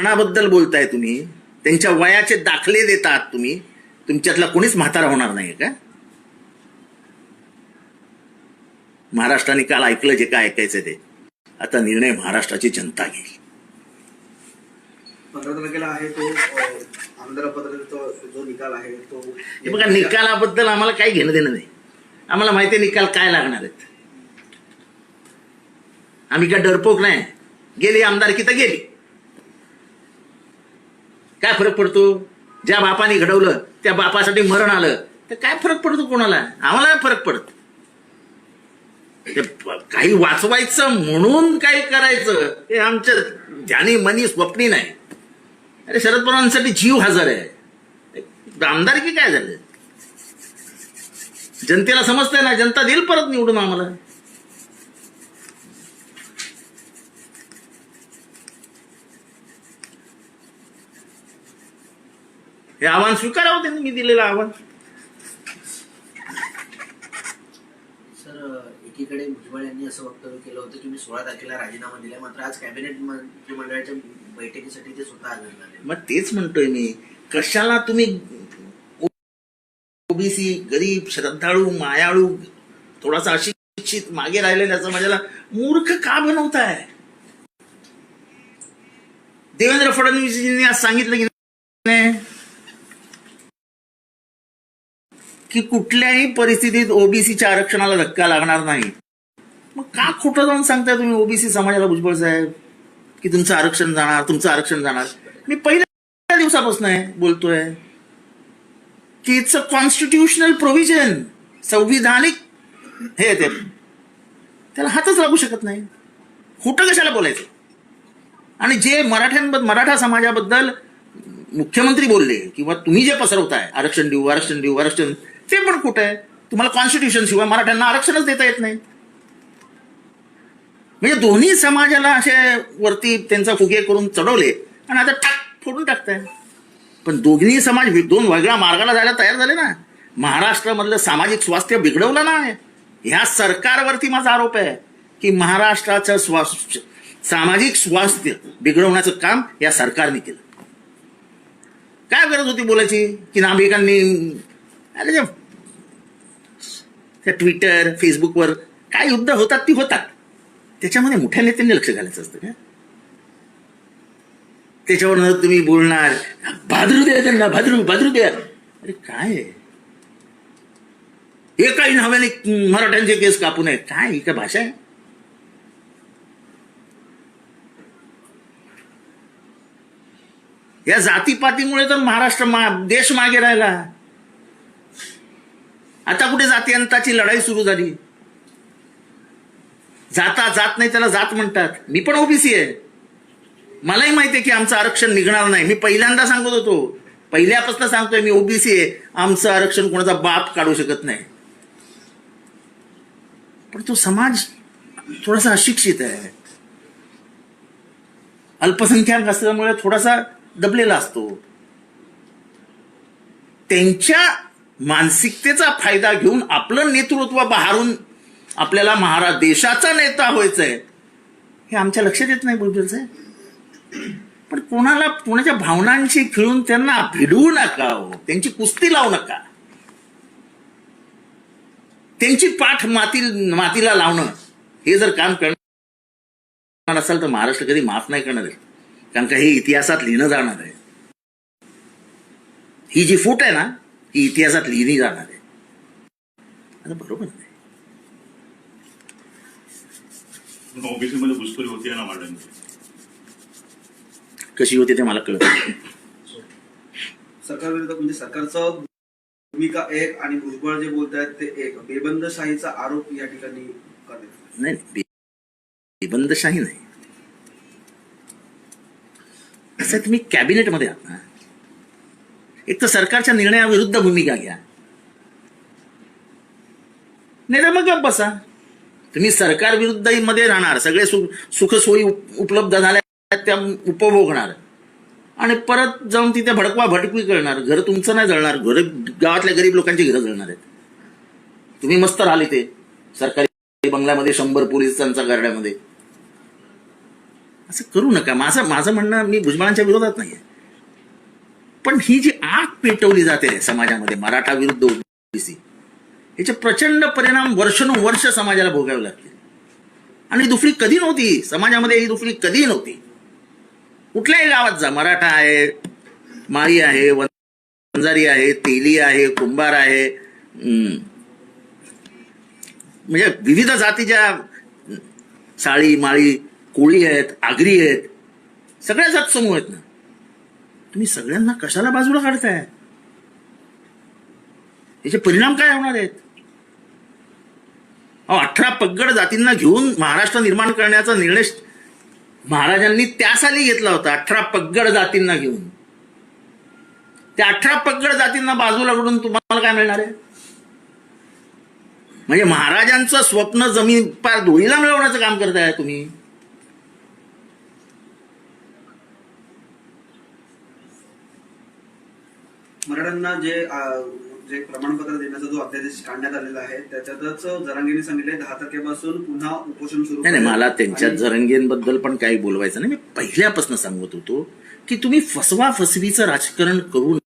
मरणाबद्दल बोलताय तुम्ही त्यांच्या वयाचे दाखले देतात तुम्ही तुमच्यातला कोणीच म्हातारा होणार नाही का? महाराष्ट्राने काल ऐकलं जे काय ऐकायचं ते. आता निर्णय महाराष्ट्राची जनता घेईल. हे बघा निकालाबद्दल आम्हाला काही घेणं देणं नाही. आम्हाला माहिती आहे निकाल काय लागणार आहेत. आम्ही काय डरपोक नाही. गेली आमदारकी तर गेली. काय फरक पडतो? ज्या बापाने घडवलं त्या बापासाठी मरण आलं तर काय फरक पडतो कोणाला? आम्हाला फरक पडत. ते काही वाचवायचं म्हणून काही करायचं हे आमच्या ध्यानी मनी स्वप्नी नाही. अरे शरद पवारांसाठी जीव हजर आहे. आमदारकी काय झालं? जनतेला समजतंय ना जनता देईल परत निवडून आम्हाला. हे आव्हान स्वीकारावं त्यांनी? मी दिलेलं आव्हान. सर एकीकडे भुजबळ यांनी असं वक्तव्य केलं होतं की मी सोळा तारखेला राजीनामा दिलाय मात्र आज कॅबिनेट मंत्रिमंडळाच्या बैठकीसाठी ते स्वतः हजर झाले. मग तेच म्हणतोय मी. कशाला तुम्ही ओबीसी गरीब श्रद्धाळू मायाळू थोडासा अशिक्षित मागे राहिलेल्या समाजाला मूर्ख का बनवताय? देवेंद्र फडणवीसजींनी आज सांगितलं की नाही? की कुठल्याही परिस्थितीत ओबीसीच्या आरक्षणाला धक्का लागणार नाही. मग का खोटं जाऊन सांगताय तुम्ही ओबीसी समाजाला भुजबळ साहेब? की तुमचं आरक्षण जाणार तुमचं आरक्षण जाणार. मी पहिल्या दिवसापासून आहे बोलतोय की इट्स अ कॉन्स्टिट्युशनल प्रोव्हिजन संविधानिक हे आहे ते. त्याला हातच लागू शकत नाही. खोटं कशाला बोलायचं? आणि जे मराठ्यांबद्दल मराठा समाजाबद्दल मुख्यमंत्री बोलले किंवा तुम्ही जे पसरवताय आरक्षण देऊ आरक्षण देऊ आरक्षण ते पण कुठे? आहे तुम्हाला कॉन्स्टिट्यूशन शिवाय मराठ्यांना आरक्षणच देता येत नाही. म्हणजे दोन्ही समाजाला असे वरती त्यांचा फुगे करून चढवले आणि आता टाक फोडून टाकताय. पण दोन्ही समाज दोन वेगळ्या मार्गाला जायला तयार झाले ना. महाराष्ट्रामधलं सामाजिक स्वास्थ्य बिघडवलं ना. ह्या सरकारवरती माझा आरोप आहे की महाराष्ट्राचं स्वास्थ्य सामाजिक स्वास्थ्य बिघडवण्याचं काम या सरकारने केलं. काय गरज होती बोलायची? की नाभिकांनी अरे त्या ट्विटर फेसबुकवर काय युद्ध होतात ती होतात. त्याच्यामध्ये मोठ्या नेत्यांनी लक्ष घालायचं असतं का? त्याच्यावर तुम्ही बोलणार. भादरू द्या त्यांना भादरू भादरू द्या अरे काय? आहे? एकाही नव्याने मराठ्यांचे केस कापू नये. काय? ही काय भाषा आहे? या जातीपातीमुळे तर महाराष्ट्र मा देश मागे राहिला. आता कुठे जातीयंताची लढाई सुरू झाली? जाता जात नाही त्याला जात म्हणतात. मी पण ओबीसी आहे. मलाही माहिती आहे की आमचं आरक्षण निघणार नाही. मी पहिल्यांदा सांगत होतो. पहिल्यापासून सांगतोय मी ओबीसी आहे. आमचं आरक्षण कोणाचा बाप काढू शकत नाही. पण तो समाज थोडासा अशिक्षित आहे. अल्पसंख्याक असल्यामुळे थोडासा दबलेला असतो. त्यांच्या मानसिकतेचा फायदा घेऊन आपलं नेतृत्व बहारून आपल्याला महाराज देशाचा नेता व्हायचंय. हे आमच्या लक्षात येत नाही बुलबुल साहेब पण कोणाला कोणाच्या भावनांशी खेळून त्यांना भिडवू नका हो. त्यांची कुस्ती लावू नका. त्यांची पाठ माती मातीला लावणं हे जर काम करणार असाल तर महाराष्ट्र कधी माफ नाही करणार आहे. कारण का हे इतिहासात लिहिणं जाणार आहे. ही जी फूट आहे ना ही इतिहासात लिहिली जाणार आहे. आता बरोबर नाही घुसखोरी होती ना मॅडम कशी होती ते मला कळत नाही. सरकारविरुद्ध म्हणजे सरकारचं भूमिका एक आणि भुजबळ जे बोलत आहेत ते एक. बेबंदशाहीचा आरोप या ठिकाणी करण्यात नाही बे- बेबंदशाही नाही. असं तुम्ही कॅबिनेटमध्ये आहात ना? एक तर सरकारच्या निर्णयाविरुद्ध भूमिका घ्या. नाही तर मग गप बसा. तुम्ही सरकार विरुद्धमध्ये राहणार. सगळे सुख सुखसोयी उप- उपलब्ध झाल्या त्या उपभोगणार. आणि परत जाऊन तिथे भडकवा भडकवी करणार. घर तुमचं नाही जळणार. घर गावातल्या गरीब लोकांची घरं जळणार आहेत. तुम्ही मस्त राहिले ते सरकारी बंगल्यामध्ये शंभर पोलिसांचा गाड्यामध्ये असं करू नका. माझं माझं म्हणणं मी भुजबळांच्या विरोधात नाहीये. पण ही जी आग पेटवली जाते समाजामध्ये मराठा विरुद्ध ओबीसी याचे प्रचंड परिणाम वर्षानुवर्ष समाजाला भोगावे लागतील आणि दुफळी कधी नव्हती? समाजामध्ये ही दुफळी कधी नव्हती. कुठल्याही गावात जा मराठा आहे माळी आहे वंजारी आहे तेली आहे कुंभार आहे हम्म, म्हणजे विविध जातीच्या साळी माळी कोळी आहेत आगरी आहेत सगळ्या जात समूह आहेत ना. तुम्ही सगळ्यांना कशाला बाजूला काढताय? याचे परिणाम काय होणार आहेत? अहो अठरा पगड जातींना घेऊन महाराष्ट्र निर्माण करण्याचा निर्णय महाराजांनी त्या साली घेतला होता अठरा पगड जातींना घेऊन. त्या अठरा पगड जातींना बाजूला कडून तुम्हाला काय मिळणार आहे? म्हणजे महाराजांचं स्वप्न जमीन पार धुळीला मिळवण्याचं काम करताय तुम्ही. मराठ्यांना जे जे प्रमाणपत्र देण्याचा जो अध्यादेश काढण्यात आलेला आहे त्याच्यातच जरांगीने सांगितले दहा तारखेपासून पुन्हा उपोषण सुरू नाही. मला त्यांच्या जरंगेंबद्दल पण काही बोलवायचं नाही. मी पहिल्यापासून सांगत होतो की तुम्ही फसवा फसवीचं राजकारण करू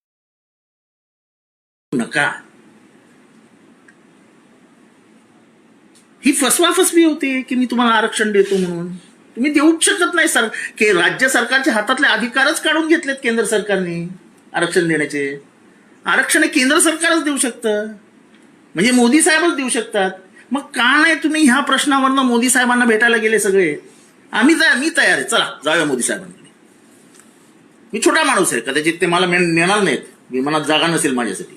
नका. ही फसवा फसवी होते की मी तुम्हाला आरक्षण देतो म्हणून? तुम्ही देऊच शकत नाही सर की राज्य सरकारच्या हातातले अधिकारच काढून घेतलेत केंद्र सरकारने. आरक्षण देण्याचे. आरक्षण हे केंद्र सरकारच देऊ शकतं. म्हणजे मोदी साहेबच देऊ शकतात. मग का नाही तुम्ही ह्या प्रश्नावरनं मोदी साहेबांना भेटायला गेले सगळे? आम्ही जा मी तयार आहे. चला जाऊया मोदी साहेबांकडे. मी छोटा माणूस आहे. कदाचित ते मला नेणार नाहीत. विमानात जागा नसेल माझ्यासाठी.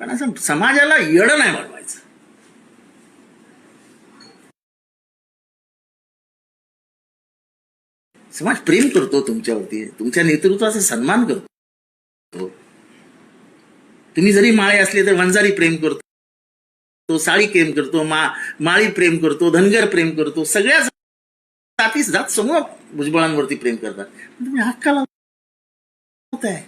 पण असं समाजाला येडं नाही वाटत. समाज प्रेम करतो तुमच्यावरती. तुमच्या नेतृत्वाचा सन्मान करतो. तुम्ही जरी माळे असले तर वंजारी प्रेम करतो तो साळी प्रेम करतो मा माळी प्रेम करतो धनगर प्रेम करतो सगळ्या जाती जात समूह भुजबळांवरती प्रेम करतात. तुम्ही हक्काला आहे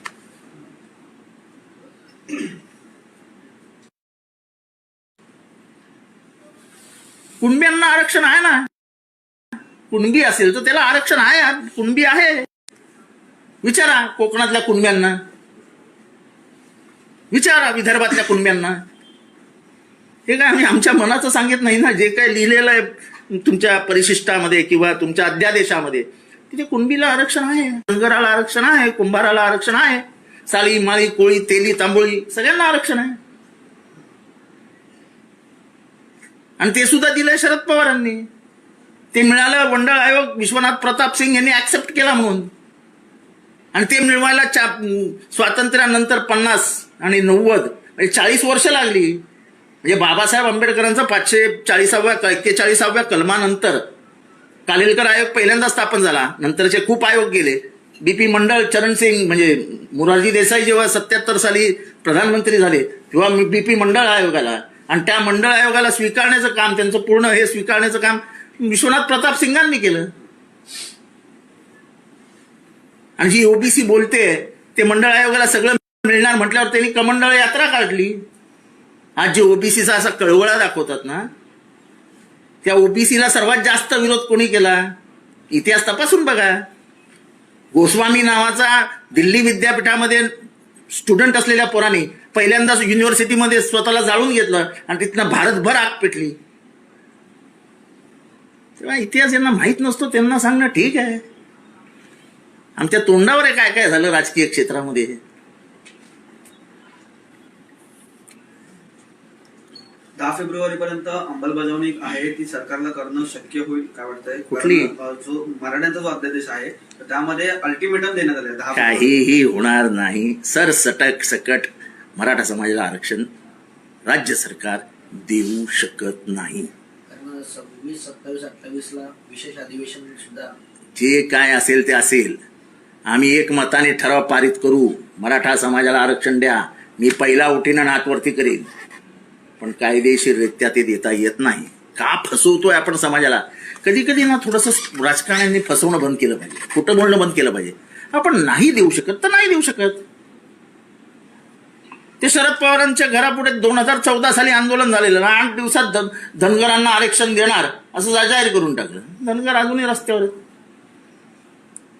कुणब्यांना आरक्षण आहे ना? कुणबी असेल तर त्याला आरक्षण आहे कुणबी आहे. विचारा कोकणातल्या कुणब्यांना. विचारा विदर्भातल्या कुणब्यांना. हे काय आम्ही आमच्या मनाचं सांगित नाही ना जे काय लिहिलेलं आहे तुमच्या परिशिष्टामध्ये किंवा तुमच्या अध्यादेशामध्ये तिथे कुणबीला आरक्षण आहे धनगराला आरक्षण आहे कुंभाराला आरक्षण आहे साळी माळी कोळी तेली तांबोळी सगळ्यांना आरक्षण आहे. आणि ते सुद्धा दिलंय शरद पवारांनी. ते मिळालं मंडळ आयोग विश्वनाथ प्रताप सिंग यांनी ऍक्सेप्ट केला म्हणून. आणि ते मिळवायला चा स्वातंत्र्यानंतर पन्नास आणि नव्वद म्हणजे चाळीस वर्ष लागली. म्हणजे बाबासाहेब आंबेडकरांचा पाचशे चाळीसाव्या एक्केचाळीसाव्या कलमानंतर. कालेलकर आयोग पहिल्यांदा स्थापन झाला नंतरचे खूप आयोग गेले. बीपी मंडळ चरण सिंग म्हणजे मोरारजी देसाई जेव्हा सत्याहत्तर साली प्रधानमंत्री झाले तेव्हा बीपी मंडळ आयोगाला. आणि त्या मंडळ आयोगाला स्वीकारण्याचं काम त्यांचं पूर्ण हे स्वीकारण्याचं काम विश्वनाथ प्रताप सिंगांनी केलं. आणि जी ओबीसी बोलते ते मंडळ आयोगाला सगळं मिळणार म्हटल्यावर त्यांनी कमंडळ यात्रा काढली. आज जे ओबीसीचा असा कळवळा दाखवतात ना त्या ओबीसीला सर्वात जास्त विरोध कोणी केला? इतिहास तपासून बघा. गोस्वामी नावाचा दिल्ली विद्यापीठामध्ये स्टुडंट असलेल्या पोरांनी पहिल्यांदाच युनिव्हर्सिटीमध्ये स्वतःला जाळून घेतलं आणि तिथनं भारतभर आग पेटली. तेव्हा इतिहास यांना माहीत नसतो त्यांना सांगणं ठीक आहे. आमच्या तोंडावर काय काय झालं राजकीय क्षेत्रामध्ये? दहा फेब्रुवारी पर्यंत अंमलबजावणी आहे ती सरकारला करणं शक्य होईल काय वाटतंय? कुठली? जो मराठ्यांचा जो अध्यादेश आहे त्यामध्ये अल्टिमेटम देण्यात आले दहा. काहीही होणार नाही. सर सटक सकट मराठा समाजाला आरक्षण राज्य सरकार देऊ शकत नाही. सव्वीस सत्तावीस अठ्ठावीसला विशेष अधिवेशन सुद्धा. जे काय असेल ते असेल. आम्ही एक मताने ठराव पारित करू. मराठा समाजाला आरक्षण द्या. मी पहिला उठीनं नातवरती करेन. पण कायदेशीररित्या ते देता येत नाही. का फसवतोय आपण समाजाला? कधी कधी ना थोडस राजकारण्यांनी फसवणं बंद केलं पाहिजे. खोटं बोलणं बंद केलं पाहिजे. आपण नाही देऊ शकत तर नाही देऊ शकत. ते शरद पवारांच्या घरापुढे दोन हजार चौदा साली आंदोलन झालेलं आठ दिवसात धन धनगरांना आरक्षण देणार असं जाहीर करून टाकलं. धनगर अजूनही रस्त्यावर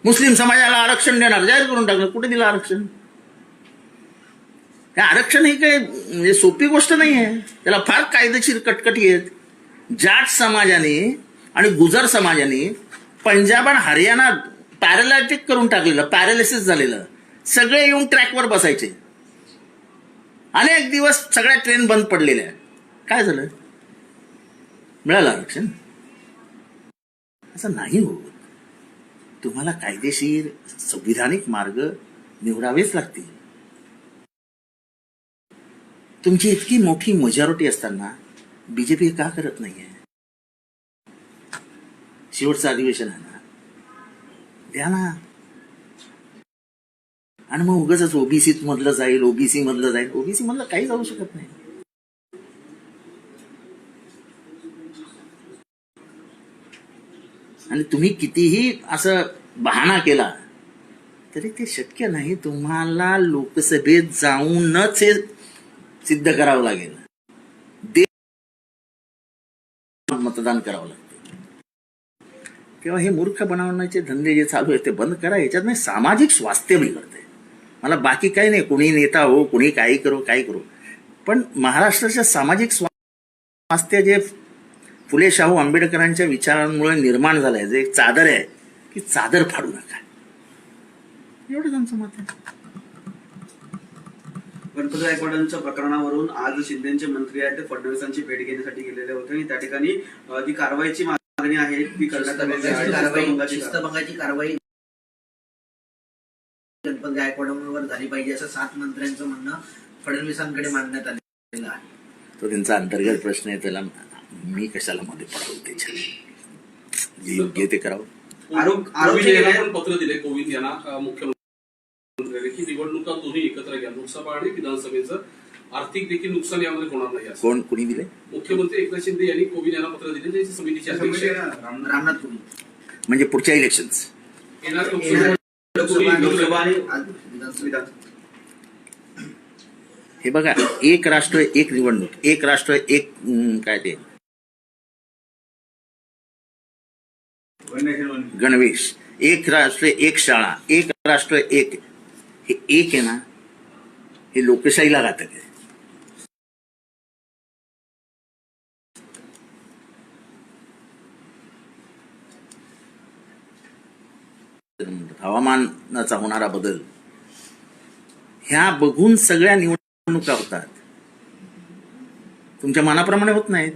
मुस्लिम समाजाला आरक्षण देणार जाहीर करून टाकलं. कुठे दिलं आरक्षण? हे आरक्षण ही काही म्हणजे सोपी गोष्ट नाही आहे. त्याला फार कायदेशीर कटकटी आहेत. जाट समाजाने आणि गुजर समाजाने पंजाब आणि हरियाणा पॅरालायटिक करून टाकलेलं पॅरालिसिस झालेलं. सगळे येऊन ट्रॅकवर बसायचे. अनेक दिवस सगळ्या ट्रेन बंद पडलेल्या काय झालं? मिळालं आरक्षण? असं नाही होत तुम्हाला कायदेशीर संविधानिक मार्ग निवडावेच लागतील. तुमची इतकी मोठी मेजॉरिटी असताना बीजेपी का करत नाहीये? शेवटचं अधिवेशन आहे ना? द्या ना. आणि मग उगाच ओबीसी मधलं जाईल ओबीसी मधलं जाईल. ओबीसी मधलं काही जाऊ शकत नाही. आणि तुम्ही कितीही असं बहाणा केला तरी ते शक्य नाही तुम्हाला लोकसभेत जाऊनच हे सिद्ध करावं लागेल. दे मतदान करावं लागतं तेव्हा हे मूर्ख बनवण्याचे धंदे जे चालू आहेत ते बंद करा. याच्यात नाही सामाजिक स्वास्थ्य बिघडते मला बाकी काही नाही कोणी नेता हो कोणी काही करो काही करो. पण महाराष्ट्राच्या सामाजिक स्वास्थ्य जे फुले शाहू आंबेडकरांच्या विचारांमुळे निर्माण झालंय जे एक चादर आहे की चादर फाडू नका. एवढं त्यांचं मत आहे. गणपती गायकवाडांच्या प्रकरणावरून आज शिंदेचे मंत्री आहेत ते फडणवीसांची भेट घेण्यासाठी गेलेले होते आणि त्या ठिकाणी जी कारवाईची मागणी आहे ती करण्यात आलेली आहे. कारवाई शिस्तभंगाची कारवाई. गणपत गायकवाडांवर झाली पाहिजे असं सात मंत्र्यांचं म्हणणं फडणवीसांकडे मांडण्यात आलेलं आहे. तो त्यांचा अंतर्गत प्रश्न आहे त्याला मी कशाला मध्ये पडावं त्याच्या जे योग्य ते करावं. आरोप पण पत्र दिले कोविंद यांना अं, मुख्यमंत्र्यांनी की निवडणुका दोन्ही एकत्र घ्या. लोकसभा आणि विधानसभेचं आर्थिक देखील नुकसान यामध्ये होणार नाही असं. कोण कुणी दिले मुख्यमंत्री एकनाथ शिंदे यांनी कोविंद यांना पत्र दिले. ज्याची समितीचे अध्यक्ष. रामनाथ कोविंद. म्हणजे पुढच्या येणाऱ्या लोकसभा लोकसभा आणि विधानसभा. हे बघा एक राष्ट्र एक निवडणूक. एक राष्ट्र एक काय ते? गणवेश. एक राष्ट्र एक शाळा. एक राष्ट्र एक हे एक आहे ना? हे लोकशाहीला घातक आहे. हवामानाचा होणारा बदल. ह्या बघून सगळ्या निवडणुका होतात. तुमच्या मनाप्रमाणे होत नाहीत?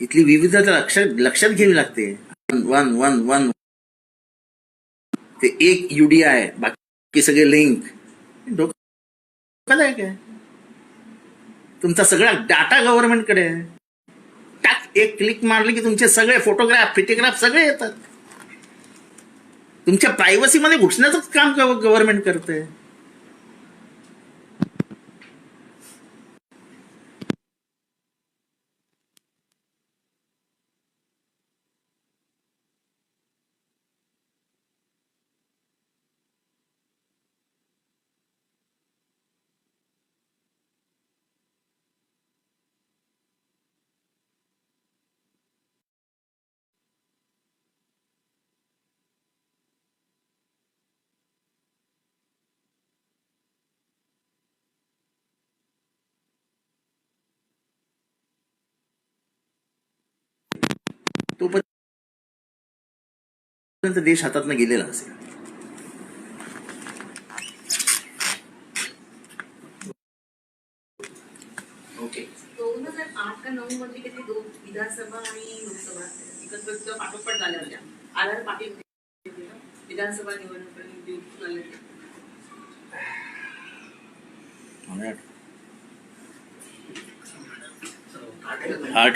इथली विविधता लक्षात लक्षात घ्यावी लागते. वन वन वन ते एक युडीआय बाकी सगळे लिंक धोकादायक आहे. तुमचा सगळा डाटा गव्हर्नमेंटकडे आहे. टाक एक क्लिक मारली की तुमचे सगळे फोटोग्राफ फिटोग्राफ सगळे येतात. तुमच्या प्रायव्हसीमध्ये घुसण्याचंच काम गव्हर्नमेंट करतंय. तोपर्यंत देश हातातनं गेलेला असेल. ओके. दोन हजार आठ का नऊ मध्ये किती दोन विधानसभा आणि लोकसभा एकत्र पाठोपाठ झाल्या होत्या. आर आर पाटील होते. ना, विधानसभा निवडणूक आले होते. आठ.